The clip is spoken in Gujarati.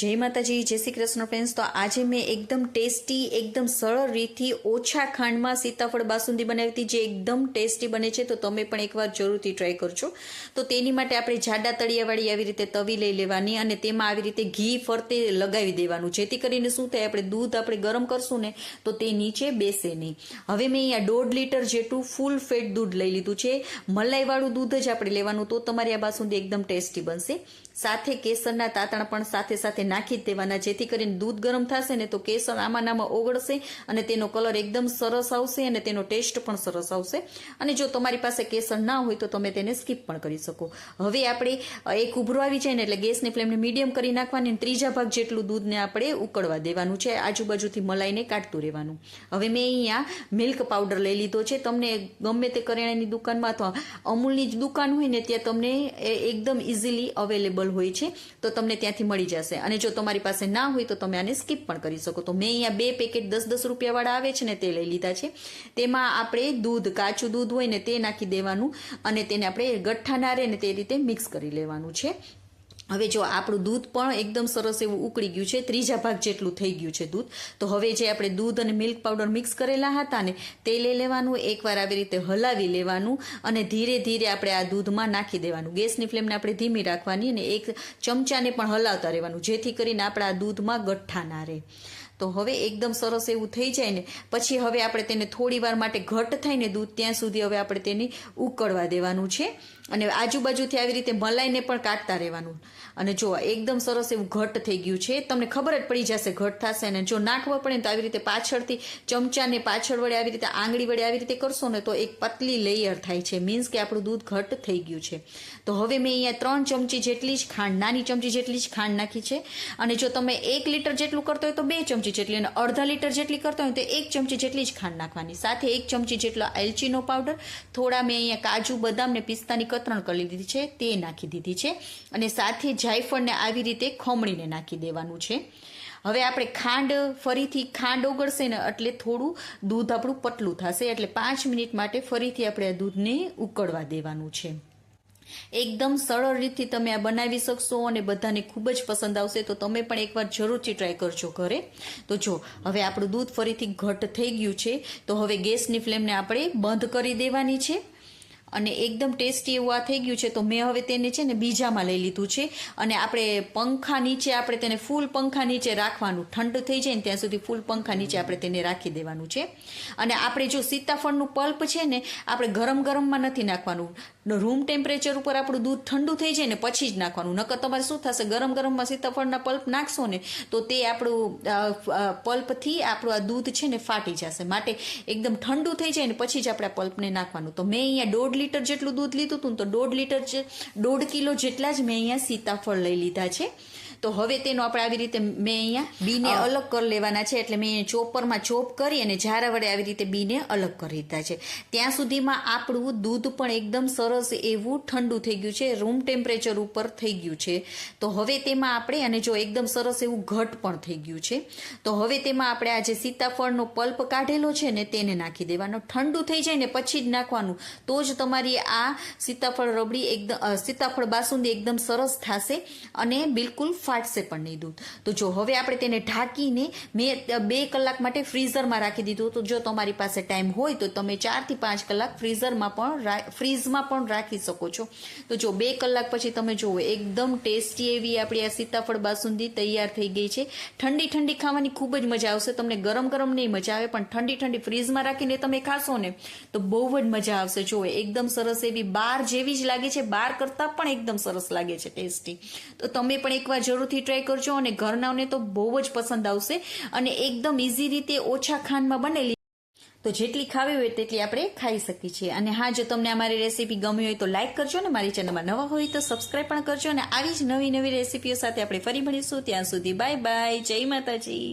જય માતાજી, જય શ્રી કૃષ્ણ ફ્રેન્ડ્સ તો આજે મેં એકદમ ટેસ્ટી, એકદમ સરળ રીતથી ઓછા ખાંડમાં સીતાફળ બાસુંદી બનાવી હતી, જે એકદમ ટેસ્ટી બને છે. તો તમે પણ એકવાર જરૂરથી ટ્રાય કરજો. તો તેની માટે આપણે જાડા તળિયાવાળી આવી રીતે તવી લઈ લેવાની અને તેમાં આવી રીતે ઘી ફરતે લગાવી દેવાનું. જેથી કરીને શું થાય, આપણે દૂધ આપણે ગરમ કરશું ને, તો તે નીચે બેસે નહીં. હવે મેં અહીંયા દોઢ લીટર જેટલું ફૂલ ફેટ દૂધ લઈ લીધું છે. મલાઈવાળું દૂધ જ આપણે લેવાનું, તો તમારી આ બાસુંદી એકદમ ટેસ્ટી બનશે. સાથે કેસરના તાતણ પણ સાથે સાથે નાખી જ દેવાના, જેથી કરીને દૂધ ગરમ થશે ને તો કેસર આમાં નામાં ઓગળશે અને તેનો કલર એકદમ સરસ આવશે અને તેનો ટેસ્ટ પણ સરસ આવશે. અને જો તમારી પાસે કેસર ના હોય તો તમે તેને સ્કીપ પણ કરી શકો. હવે આપણે એક ઉભરો આવી જાય ને એટલે ગેસની ફ્લેમને મીડિયમ કરી નાખવાની અને ત્રીજા ભાગ જેટલું દૂધને આપણે ઉકળવા દેવાનું છે. આજુબાજુથી મલાઈને કાઢતું રહેવાનું. હવે મેં અહીંયા મિલ્ક પાવડર લઈ લીધો છે. તમને ગમે તે કરિયાણાની દુકાનમાં અથવા અમૂલની જ દુકાન હોય ને ત્યાં તમને એકદમ ઇઝીલી અવેલેબલ હોય છે. તો તમને ત્યાંથી મળી જશે. અને જો તમારી પાસે ના હોય તો તમે આને સ્કીપ પણ કરી શકો. તો મેં અહીંયા બે પેકેટ દસ દસ રૂપિયાવાળા આવે છે ને તે લઈ લીધા છે. તેમાં આપણે દૂધ, કાચું દૂધ હોય ને તે નાખી દેવાનું અને તેને આપણે ગઠ્ઠા ના રહે ને તે રીતે મિક્સ કરી લેવાનું છે. હવે જો આપણું દૂધ પણ એકદમ સરસ એવું ઉકળી ગયું છે, ત્રીજા ભાગ જેટલું થઈ ગયું છે દૂધ, તો હવે જે આપણે દૂધ અને મિલ્ક પાવડર મિક્સ કરેલા હતા ને, તે લઈ લેવાનું, એકવાર આવી રીતે હલાવી લેવાનું અને ધીરે ધીરે આપણે આ દૂધમાં નાખી દેવાનું. ગેસની ફ્લેમને આપણે ધીમી રાખવાની અને એક ચમચાને પણ હલાવતા રહેવાનું, જેથી કરીને આપણા દૂધમાં ગઠ્ઠા ના રહે. તો હવે એકદમ સરસ એવું થઈ જાય ને, પછી હવે આપણે તેને થોડી વાર માટે ઘટ થાય ને દૂધ, ત્યાં સુધી હવે આપણે તેને ઉકળવા દેવાનું છે. અને આજુબાજુથી આવી રીતે મલાઈને પણ કાઢતા રહેવાનું. અને જો એકદમ સરસ એવું ઘટ થઈ ગયું છે, તમને ખબર જ પડી જશે ઘટ થશે ને, જો નાખવા પડે ને તો આવી રીતે પાછળથી ચમચાને પાછળ વડે આવી રીતે આંગળી વડે આવી રીતે કરશો ને તો એક પતલી લેયર થાય છે મીન્સ કે આપણું દૂધ ઘટ થઈ ગયું છે. તો હવે મેં અહીંયા ત્રણ ચમચી જેટલી જ ખાંડ, નાની ચમચી જેટલી જ ખાંડ નાખી છે. અને જો તમે એક લીટર જેટલું કરતો હોય તો બે ચમચી જેટલી અને અડધા લીટર જેટલી કરતો હોય તો એક ચમચી જેટલી જ ખાંડ નાખવાની. સાથે એક ચમચી જેટલો એલચીનો પાવડર. થોડા મેં અહીંયા કાજુ, બદામ ને પિસ્તાની કતરણ કરી લીધી છે. તે નાખી દીધી છે. અને સાથે જાયફળને આવી રીતે ખમણીને નાખી દેવાનું છે. હવે આપણે ખાંડ ફરીથી ખાંડ ઓગળશે ને એટલે થોડું દૂધ આપણું પતલું થશે. એટલે પાંચ મિનિટ માટે ફરીથી આપણે આ દૂધને ઉકળવા દેવાનું છે. એકદમ સરળ રીતથી તમે આ બનાવી શકશો અને બધાને ખૂબ જ પસંદ આવશે. તો તમે પણ એકવાર જરૂરથી ટ્રાય કરજો ઘરે. તો જો, હવે આપણું દૂધ ફરીથી ઘટ થઈ ગયું છે. તો હવે ગેસની ફ્લેમને આપણે બંધ કરી દેવાની છે. અને એકદમ ટેસ્ટી એવું આ થઈ ગયું છે. તો મેં હવે તેને છે ને બીજામાં લઈ લીધું છે. અને આપણે પંખા નીચે આપણે તેને ફૂલ પંખા નીચે રાખવાનું. ઠંડ થઈ જાય ને ત્યાં સુધી ફૂલ પંખા નીચે આપણે તેને રાખી દેવાનું છે. અને આપણે જો સીતાફળનું પલ્પ છે ને, આપણે ગરમ ગરમમાં નથી નાખવાનું. રૂમ ટેમ્પરેચર ઉપર આપણું દૂધ ઠંડુ થઈ જાય ને પછી જ નાખવાનું. નકર તમારે શું થશે, ગરમ ગરમમાં સીતાફળના પલ્પ નાખશો ને, તો તે આપણું પલ્પથી આપણું આ દૂધ છે ને ફાટી જશે. માટે એકદમ ઠંડુ થઈ જાય ને પછી જ આપણે પલ્પને નાખવાનું. તો મેં અહીંયા દોઢ લીટર જેટલું દૂધ લીધું હતું તો દોઢ લીટર દોઢ કિલો જેટલા જ મેં અહીંયા સીતાફળ લઈ લીધા છે. તો હવે તેનો આપણે આવી રીતે મેં અહીંયા બીને અલગ કરી લેવાના છે. એટલે મેં ચોપરમાં ચોપ કરી અને ઝારા વડે આવી રીતે બીને અલગ કરી દીધા છે. ત્યાં સુધીમાં આપણું દૂધ પણ એકદમ સરસ એવું ઠંડુ થઈ ગયું છે. રૂમ ટેમ્પરેચર ઉપર થઈ ગયું છે. તો હવે તેમાં આપણે અને જો એકદમ સરસ એવું ઘટ પણ થઈ ગયું છે તો હવે તેમાં આપણે આ જે સીતાફળનો પલ્પ કાઢેલો છે ને તેને નાખી દેવાનો. ઠંડુ થઈ જાય ને પછી જ નાખવાનું. તો જ તમારી આ સીતાફળ રબડી એકદમ સીતાફળ બાસુંદી એકદમ સરસ થશે અને બિલકુલ ફાટશે પણ નહીં દૂધ. તો જો હવે આપણે તેને ઢાંકીને મેં બે કલાક માટે ફ્રીઝરમાં રાખી દીધું તો જો તમારી પાસે ટાઈમ હોય તો તમે ચારથી પાંચ કલાક ફ્રીઝરમાં પણ ફ્રીઝમાં પણ રાખી શકો છો. તો જો બે કલાક પછી તમે જુઓ, એકદમ ટેસ્ટી એવી આપણી આ સીતાફળ બાસુંદી તૈયાર થઈ ગઈ છે. ઠંડી ઠંડી ખાવાની ખૂબ જ મજા આવશે. તમને ગરમ ગરમ નહીં મજા આવે, પણ ઠંડી ઠંડી ફ્રીઝમાં રાખીને તમે ખાશો ને, તો બહુ જ મજા આવશે. જો એકદમ સરસ એવી બાર જેવી જ લાગે છે. બાર કરતાં પણ એકદમ સરસ લાગે છે ટેસ્ટી. તો તમે પણ એકવાર જરૂરથી ટ્રાય કરજો અને ઘરનાઓને તો બહુ જ પસંદ આવશે અને એકદમ ઇઝી રીતે ઓછા ખાંડમાં બનેલી તો જેટલી ખાવી હોય તેટલી આપણે ખાઈ શકીએ છીએ. અને હા, જો તમને અમારી રેસીપી ગમી હોય તો લાઇક કરજો ને મારી ચેનલમાં નવા હોય તો સબસ્ક્રાઈબ પણ કરજો અને આવી જ નવી નવી રેસીપીઓ સાથે આપણે ફરી મળીશું. ત્યાં સુધી બાય બાય જય માતાજી.